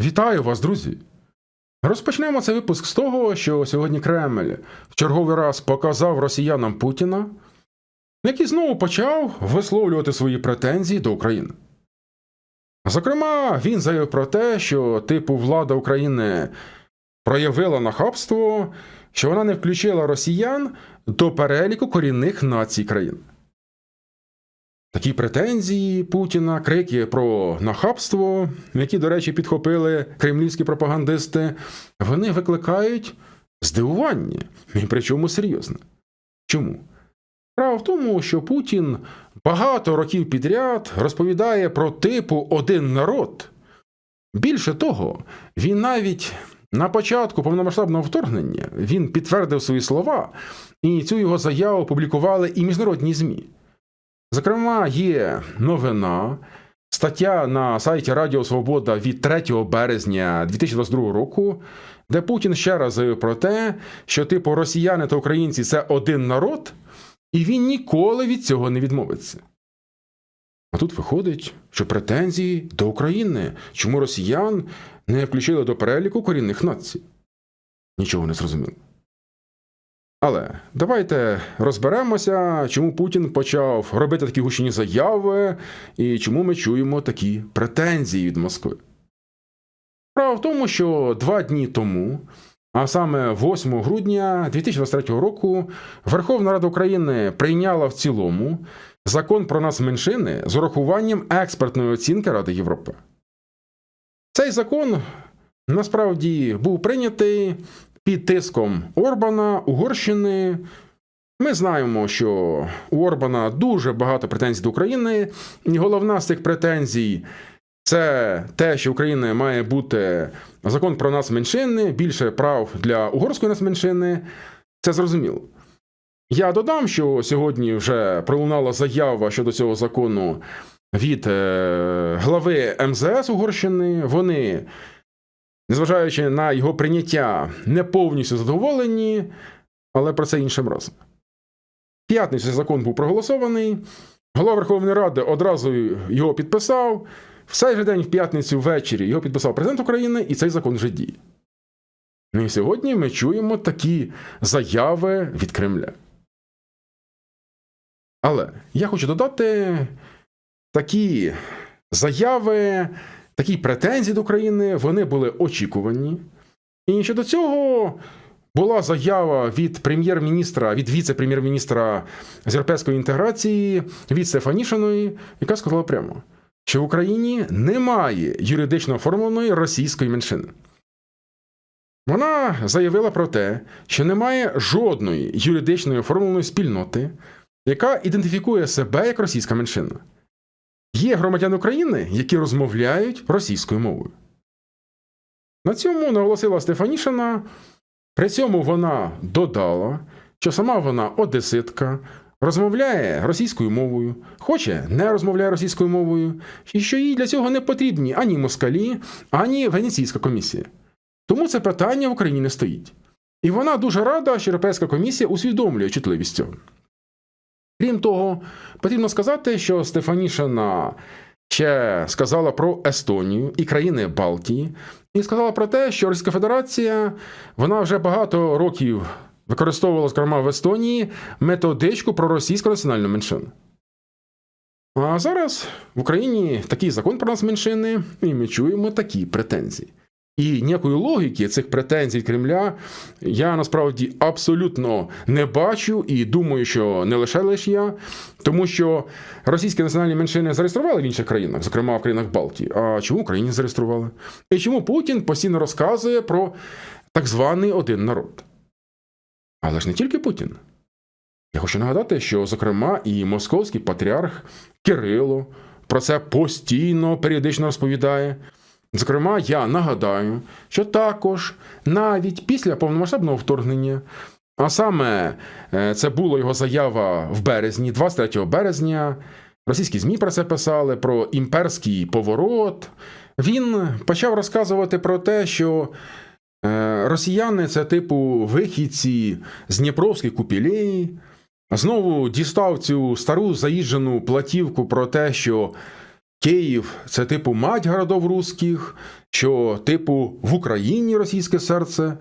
Вітаю вас, друзі! Розпочнемо цей випуск з того, що сьогодні Кремль в черговий раз показав росіянам Путіна, який знову почав висловлювати свої претензії до України. Зокрема, він заявив про те, що типу влада України проявила нахабство, що вона не включила росіян до переліку корінних націй країн. Такі претензії Путіна, крики про нахабство, які, до речі, підхопили кремлівські пропагандисти, вони викликають здивування, і причому серйозне. Чому? Справа в тому, що Путін багато років підряд розповідає про типу один народ. Більше того, він навіть на початку повномасштабного вторгнення він підтвердив свої слова, і цю його заяву опублікували і міжнародні ЗМІ. Зокрема, є новина, стаття на сайті Радіо Свобода від 3 березня 2022 року, де Путін ще раз заявив про те, що типу росіяни та українці це один народ, і він ніколи від цього не відмовиться. А тут виходить, що претензії до України, чому росіян не включили до переліку корінних націй. Нічого не зрозуміло. Але давайте розберемося, чому Путін почав робити такі гучні заяви і чому ми чуємо такі претензії від Москви. Справа в тому, що два дні тому, а саме 8 грудня 2023 року, Верховна Рада України прийняла в цілому закон про нацменшини з урахуванням експертної оцінки Ради Європи. Цей закон насправді був прийнятий під тиском Орбана, Угорщини. Ми знаємо, що у Орбана дуже багато претензій до України, і головна з цих претензій це те, що Україна має бути закон про нацменшини, більше прав для угорської нацменшини. Це зрозуміло. Я додам, що сьогодні вже пролунала заява щодо цього закону від е, глави МЗС Угорщини. Вони незважаючи на його прийняття, не повністю задоволені, але про це іншим разом. П'ятницю закон був проголосований. Голова Верховної Ради одразу його підписав. В цей же день, в п'ятницю ввечері, його підписав президент України, і цей закон вже діє. Ну і сьогодні ми чуємо такі заяви від Кремля. Але я хочу додати такі заяви такі претензії до України вони були очікувані. І щодо цього була заява від прем'єр-міністра, від віце-прем'єр-міністра з європейської інтеграції від Стефанішиної, яка сказала прямо, що в Україні немає юридично оформленої російської меншини. Вона заявила про те, що немає жодної юридичної оформленої спільноти, яка ідентифікує себе як російська меншина. Є громадяни України, які розмовляють російською мовою. На цьому наголосила Стефанішина. При цьому вона додала, що сама вона одеситка, розмовляє російською мовою, хоче не розмовляє російською мовою, і що їй для цього не потрібні ані москалі, ані Венеційська комісія. Тому це питання в Україні не стоїть. І вона дуже рада, що Європейська комісія усвідомлює чутливість цього. Крім того, потрібно сказати, що Стефанішина ще сказала про Естонію і країни Балтії, і сказала про те, що Російська Федерація вона вже багато років використовувала, зокрема в Естонії, методичку про російську національну меншину. А зараз в Україні такий закон про нас меншини, і ми чуємо такі претензії. І ніякої логіки цих претензій Кремля я насправді абсолютно не бачу і думаю, що не лише лише я, тому що російські національні меншини зареєстрували в інших країнах, зокрема в країнах Балтії. А чому Україні зареєстрували? І чому Путін постійно розказує про так званий один народ? Але ж не тільки Путін. Я хочу нагадати, що, зокрема, і московський патріарх Кирило про це постійно періодично розповідає. Зокрема, я нагадаю, що також навіть після повномасштабного вторгнення, а саме е, це була його заява в березні, 23 березня, російські ЗМІ про це писали, про імперський поворот. Він почав розказувати про те, що е, росіяни це типу вихідці з Дніпровських купілей. Знову дістав цю стару заїжджену платівку про те, що Київ це типу мать городов русських, що типу в Україні російське серце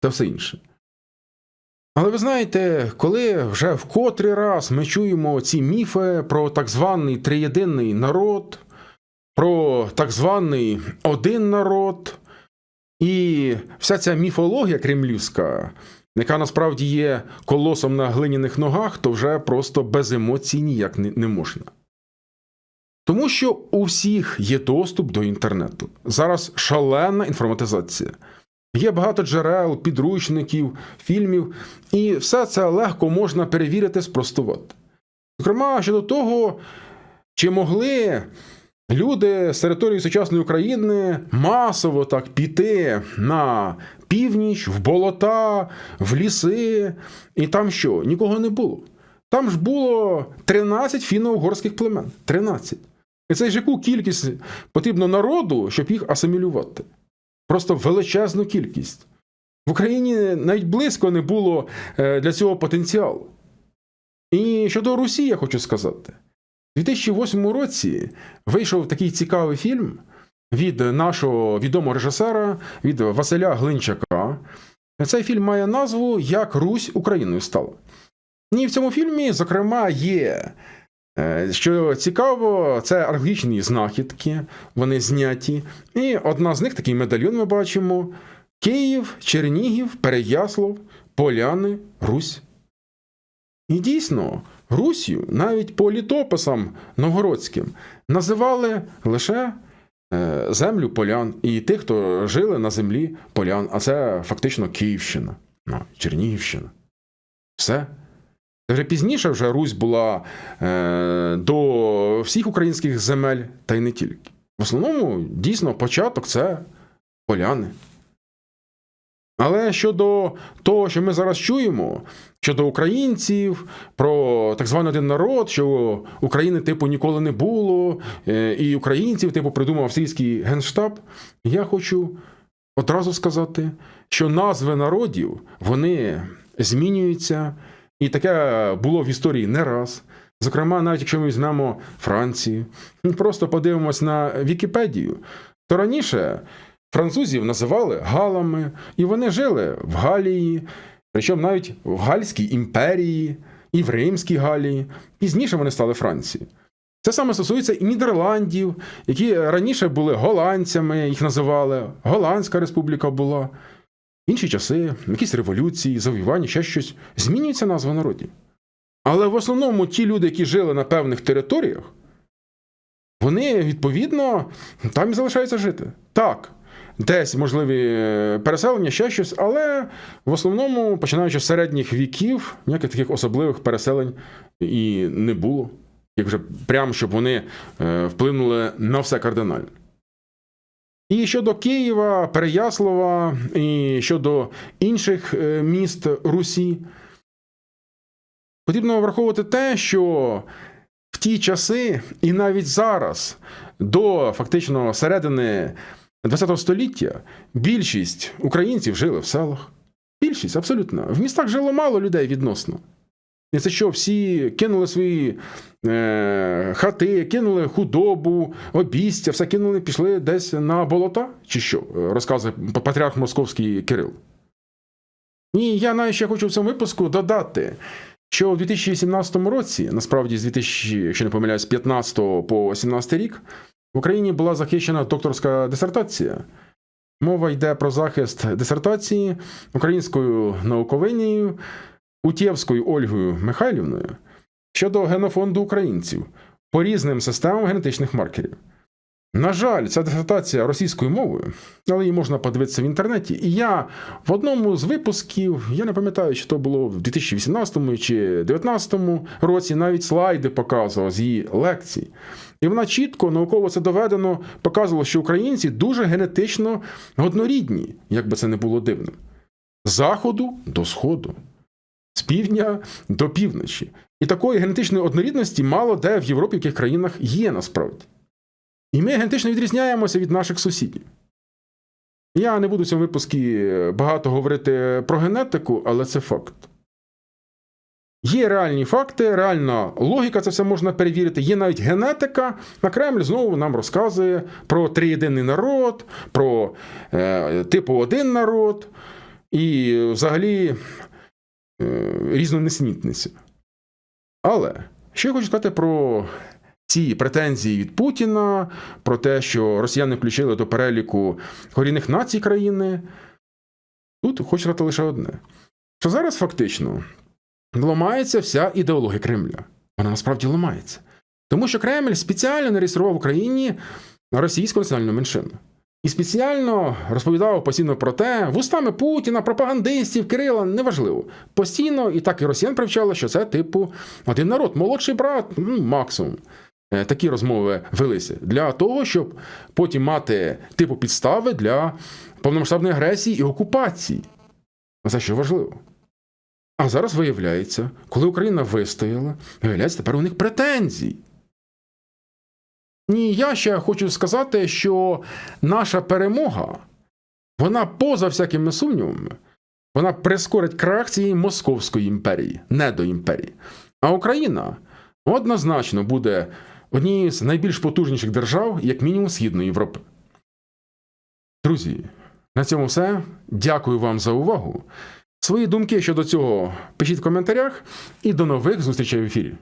та все інше. Але ви знаєте, коли вже в котрий раз ми чуємо ці міфи про так званий триєдинний народ, про так званий один народ, і вся ця міфологія кремлівська, яка насправді є колосом на глиняних ногах, то вже просто без емоцій ніяк не, можна. Тому що у всіх є доступ до інтернету. Зараз шалена інформатизація. Є багато джерел, підручників, фільмів, і все це легко можна перевірити, спростувати. Зокрема, щодо того, чи могли люди з території сучасної України масово так піти на північ, в болота, в ліси, і там що? Нікого не було. Там ж було 13 фінно-угорських племен. 13. І це ж яку кількість потрібно народу, щоб їх асимілювати? Просто величезну кількість. В Україні навіть близько не було е, для цього потенціалу. І щодо Русі, я хочу сказати, у 2008 році вийшов такий цікавий фільм від нашого відомого режисера, від Василя Глинчака. Цей фільм має назву Як Русь Україною стала. І в цьому фільмі, зокрема, є. Е, Що цікаво, це археологічні знахідки, вони зняті. І одна з них такий медальйон ми бачимо: Київ, Чернігів, Переяслав, Поляни, Русь. І дійсно, Русію навіть по літописам новгородським називали лише е, землю полян і тих, хто жили на землі полян, а це фактично Київщина, ну, Чернігівщина. Все. Вже пізніше вже Русь була е, до всіх українських земель, та й не тільки. В основному, дійсно, початок це поляни. Але щодо того, що ми зараз чуємо, щодо українців, про так званий один народ, що України, типу, ніколи не було, е, і українців, типу, придумав австрійський генштаб, я хочу одразу сказати, що назви народів вони змінюються. І таке було в історії не раз. Зокрема, навіть якщо ми візьмемо Францію, ми просто подивимось на Вікіпедію, то раніше французів називали Галами, і вони жили в Галії, причому навіть в Гальській імперії і в Римській Галії. Пізніше вони стали Францією. Це саме стосується і Нідерландів, які раніше були голландцями, їх називали, Голландська республіка була. Інші часи, якісь революції, завоювання, ще щось, змінюються назви народів. Але в основному ті люди, які жили на певних територіях, вони, відповідно, там і залишаються жити. Так, десь можливі е, переселення, ще щось, але в основному, починаючи з середніх віків, ніяких таких особливих переселень і не було. Як вже прямо, щоб вони е, вплинули на все кардинально. І щодо Києва, Переяслава, і щодо інших е, міст Русі, потрібно враховувати те, що в ті часи, і навіть зараз, до фактично середини ХХ століття, більшість українців жили в селах. Більшість, абсолютно. В містах жило мало людей відносно. І це що, всі кинули свої е, хати, кинули худобу, обістя, все кинули, пішли десь на болота, чи що, розказує патріарх Московський Кирил. І я навіть ще хочу в цьому випуску додати, що у 2017 році, насправді з 2000, якщо не помиляюсь, 15 по 17 рік, в Україні була захищена докторська дисертація. Мова йде про захист дисертації українською науковинею Утєвською Ольгою Михайлівною щодо генофонду українців по різним системам генетичних маркерів. На жаль, ця дисертація російською мовою, але її можна подивитися в інтернеті. І я в одному з випусків, я не пам'ятаю, чи то було в 2018 чи 2019 році, навіть слайди показував з її лекцій. І вона чітко, науково це доведено, показувала, що українці дуже генетично однорідні, як би це не було дивним. Заходу до сходу з півдня до півночі. І такої генетичної однорідності мало де в Європі, в яких країнах є насправді. І ми генетично відрізняємося від наших сусідів. Я не буду в цьому випуску багато говорити про генетику, але це факт. Є реальні факти, реальна логіка, це все можна перевірити. Є навіть генетика. На Кремль знову нам розказує про триєдиний народ, про е, типу один народ і взагалі е, різну несенітницю. Але що я хочу сказати про ці претензії від Путіна, про те, що росіяни включили до переліку корінних націй країни. Тут хочу сказати лише одне: що зараз фактично ламається вся ідеологія Кремля. Вона насправді ламається. Тому що Кремль спеціально не реєстрував в Україні російську національну меншину. І спеціально розповідав постійно про те, вустами Путіна, пропагандистів, Кирила, неважливо. Постійно і так і росіян привчали, що це, типу, один народ, молодший брат, ну, максимум. Е, Такі розмови велися для того, щоб потім мати типу підстави для повномасштабної агресії і окупації. Це що важливо. А зараз виявляється, коли Україна вистояла, виявляється, тепер у них претензії. Ні, я ще хочу сказати, що наша перемога, вона поза всякими сумнівами, вона прискорить крах цієї Московської імперії, не до імперії. А Україна однозначно буде однією з найбільш потужніших держав, як мінімум Східної Європи. Друзі, на цьому все. Дякую вам за увагу. Свої думки щодо цього пишіть в коментарях і до нових зустрічей в ефірі.